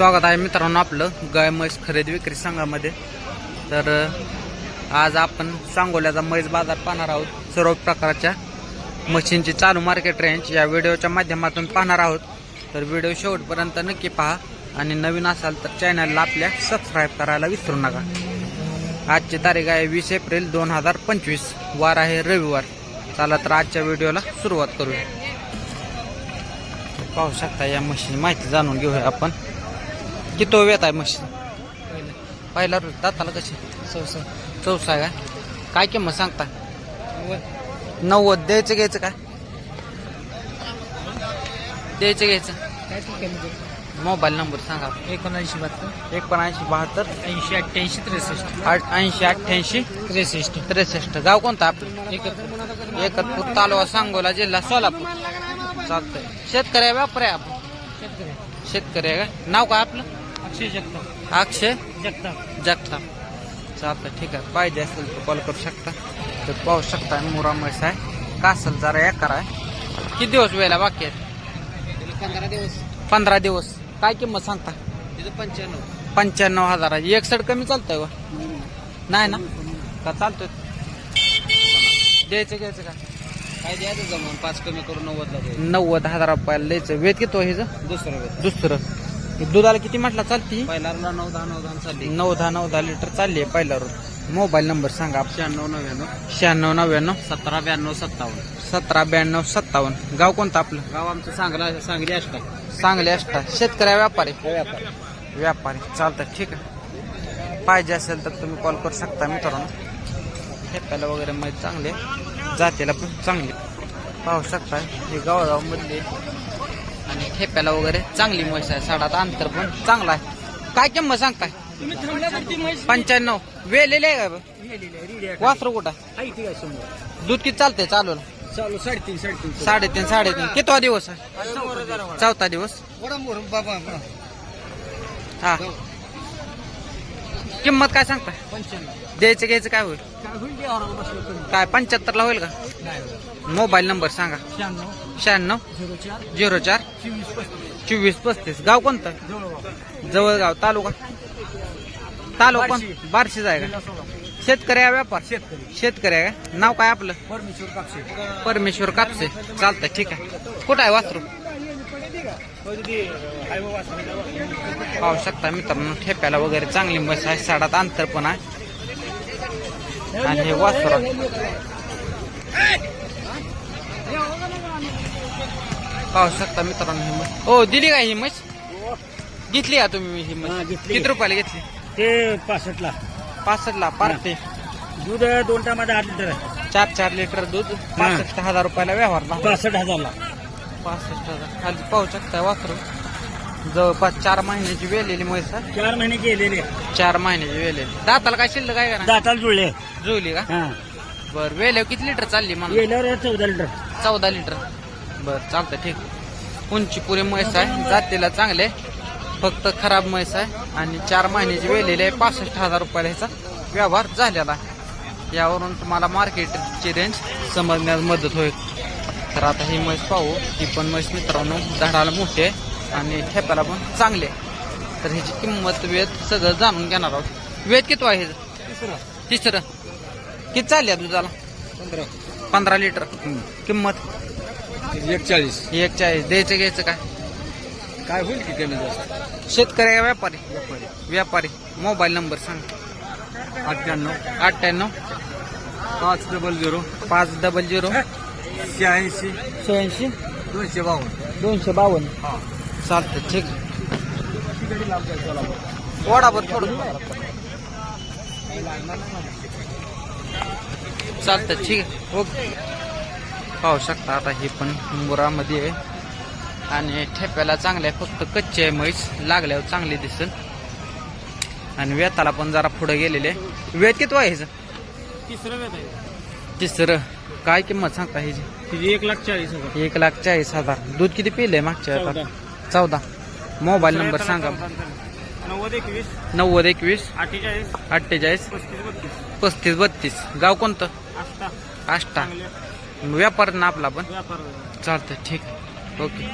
स्वागत आहे मित्रांनो आपलं. गाय म्हैस खरेदी विक्री संघामध्ये. तर आज आपण सांगोल्याचा म्हैस बाजार पाहणार आहोत. सर्व प्रकारच्या मशीनची चालू मार्केट रेंज या व्हिडिओच्या माध्यमातून पाहणार आहोत. तर व्हिडिओ शेवटपर्यंत नक्की पहा आणि नवीन असाल तर चॅनलला आपल्या सबस्क्राईब करायला विसरू नका. आजची तारीख आहे वीस एप्रिल दोन हजार पंचवीस. वार आहे रविवार. चला तर आजच्या व्हिडिओला सुरुवात करूया. पाहू शकता या मशीन माहिती जाणून घेऊया आपण. किती वेत आहे मशीन पहिला रोज दाताला कशी? चौसा चौसा काय काय किंमत सांगता? नव्वद. द्यायचं घ्यायचं काय? द्यायचं घ्यायचं. कमी मोबाईल नंबर सांगा. एकोणऐंशी बहात्तर. एकोणऐंशी बहात्तर. ऐंशी अठ्ठ्याऐंशी त्रेसष्ट. आठ ऐंशी अठ्ठ्याऐंशी त्रेसष्ट. त्रेसष्ट. गाव कोणतं आपलं? एकत्र एकतपूर तालुका सांगोला जिल्हा सोलापूर. चालतंय. शेतकरी व्यापारी आहे आपण? शेतकरी शेतकरी आहे का? नाव काय आपलं? अक्षय जगताप. अक्षय? जगताप. जगताप. चालतं ठीक आहे. पाहिजे असेल तर कॉल करू शकता. तर पाहू शकता मुरा म्हैस आहे. कासल जरा एकर आहे किती दिवस वेळेला बाकी आहेत पंधरा दिवस. पंधरा दिवस. काय किंमत सांगता? तिथं पंच्याण्णव. पंच्याण्णव हजार आहे. एक सड कमी चालतंय व नाही ना? का चालतोय? द्यायचं घ्यायचं का? काय द्यायचं जमून? पाच कमी करून नव्वदला द्यायचं. नव्वद हजार रुपयाला द्यायचं. वेद किती हो ह्याचं? दुसरं वेळ दुसरं. हे दुधाला किती म्हटलं? चालती? पहिला नऊ दहा नऊ दहा चालली. नऊ दहा नऊ दहा लिटर चालली आहे पहिला रोज मोबाईल नंबर सांगा शहाण्णव नव्याण्णव. शहाण्णव नव्याण्णव. सतरा ब्याण्णव सत्तावन्न. सतरा ब्याण्णव सत्तावन्न. गाव कोणतं आपलं? गाव आमचं सांगला सांगली अष्टा सांगली अष्टा शेतकरी व्यापारी? व्यापार. व्यापारी. चालतं ठीक आहे. पाहिजे असेल तर तुम्ही कॉल करू शकता मित्रांनो. ठेप्याला वगैरे माहीत चांगले जातीला पण चांगले पाहू शकता हे गावगावमधले ठेप्याला वगैरे. चांगली म्हैस आहे साडात अंतर पण चांगला आहे. काय किंमत सांगताय? पंच्याण्णव. वेलेले आहे का? वासरू कुठं? दूध किती चालतंय चालू चालू साडेतीन साडेतीन. साडेतीन साडेतीन. कितवा दिवस आहे? चौथा दिवस. बाबा हा. किंमत काय सांगताय? पंच्याण्णव. द्यायचं घ्यायचं काय होईल? काय पंच्याहत्तरला होईल का? नाही मोबाईल नंबर सांगा. शहाण्णव. शहाण्णव. झिरो चार. झिरो चार. चोवीस पस्तीस. चोवीस पस्तीस. गाव कोणतं? जवळ जवळगाव. तालुका? तालुका कोण? बार्शी. बार्शीच आहे का? शेतकरी आहे व्यापार? शेतकरी. शेतकरी आहे का? नाव काय आपलं? परमेश्वर कापसे. परमेश्वर कापसे. चालतंय ठीक आहे. कुठं आहे वासरू? पाहू शकता मित्रांनो ठेप्याला वगैरे चांगली मस आहे साडात अंतर पण आहे. आणि हे वासरू. पाहू शकता मित्रांनो ही हो दिली का ही घेतली का तुम्ही ही हा, घेतली. किती रुपयाला घेतली? ते पासष्टला. पासष्टला पार्टी दूध दोन टायमात आठ लिटर आहे. चार चार लिटर दूध पासष्ट हजार रुपयाला व्यवहार झाला. पासष्ट हजारला. पासष्ट हजार. खाली पाहू शकता वासरू. जवळपास चार महिन्याची वेलेली म्हैस आहे. चार महिने गेलेले चार महिन्याची वेलेली. दाताला काय शिल्लक काय करा दाताला जुळले जुळली का? हा. बर वेले किती लिटर चालली मला गेल्यावर चौदा लिटर. चौदा लिटर. बर चालतं ठीक. उंची पुरी म्हैस आहे जातीला चांगले. फक्त खराब म्हैस आहे आणि चार महिन्याची वेलेली आहे पासष्ट हजार रुपयाला ह्याचा व्यवहार झालेला आहे. यावरून तुम्हाला मार्केटची रेंज समजण्यास मदत होईल. तर आता ही म्हैस पाहू. ही पण म्हैस मित्रांनो झाडाला मोठी आहे आणि ठेप्याला पण चांगली तर ह्याची किंमत वेद सगळं जाणून घेणार आहोत. वेद किती आहे तिसरं. किती चालली आहे दुधाला? पंधरा. पंधरा लिटर. किंमत? एकचाळीस. एक चाळीस द्यायचं घ्यायचं काय काय होईल की कमी जास्त? शेतकरी का व्यापारी. व्यापारी. मोबाईल नंबर सांग. अठ्ठ्याण्णव. अठ्ठ्याण्णव. पाच डबल झिरो पाच डबल झिरो शहाऐंशी. शहाऐंशी. दोनशे बावन्न. दोनशे बावन्न. चालतं ठीक. वडाभर थोडं. चालतं ठीक आहे. ओके पाहू शकता आता हे पण मुरामध्ये आहे. आणि ठेप्याला चांगले आहे फक्त कच्चे आहे म्हैस लागल्यावर चांगली दिसेल. आणि वेताला पण जरा पुढे गेलेले वेत किती आहे ह्याचं तिसरं वेळ आहे. तिसरं. काय किंमत सांगता ह्याची एक लाख चाळीस हजार. एक लाख चाळीस हजार. दूध किती पिले मागच्या चौदा. आता चौदा. मोबाईल नंबर सांगा. नव्वद एकवीस. नव्वद एकवीस. अठ्ठेचाळीस. अठ्ठेचाळीस. पस्तीस बत्तीस. गाव कोणतं? आष्टा. व्यापार ना आपला पण? चालतं ठीक. ओके.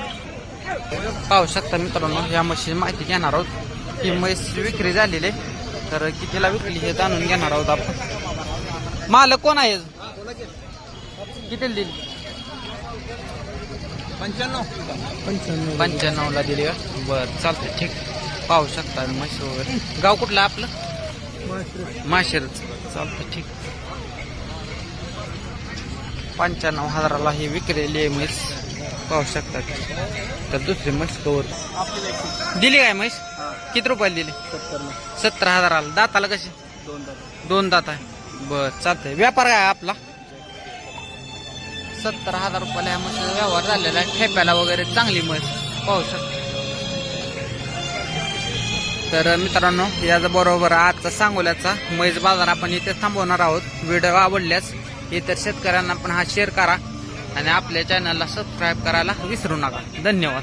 पाहू शकता मित्रांनो या म्हशीची माहिती घेणार आहोत. ही म्हैस विक्री झालेली आहे. तर कितीला विकली हे जाणून घेणार आहोत आपण. मालक कोण आहे? कितीला दिली? पंच्याण्णव. पंच्याण्णवला दिली का? बरं चालतंय ठीक. पाहू शकता म्हैस वगैरे. गाव कुठलं आपलं? माशेरच चालतं ठीक. पंच्याण्णव हजाराला ही विक्रेली आहे म्हैस. पाहू शकता तर दुसरी म्हैस कवर. दिली काय म्हैस? किती रुपयाला दिली? सत्तर हजाराला. दाताला कशी? दोन दात. आहे. बर चालतंय. व्यापार काय आपला? सत्तर हजार रुपयाला या म्हशीचा व्यवहार झालेला आहे. ठेप्याला वगैरे चांगली म्हैस. पाहू शकता. तर मित्रांनो याचबरोबर आजचा सांगोल्याचा मैज बाजार आपण इथे थांबवणार आहोत. व्हिडिओ आवडल्यास इतर शेतकऱ्यांना पण हा शेअर करा आणि आपल्या चॅनलला सबस्क्राईब करायला विसरू नका. धन्यवाद.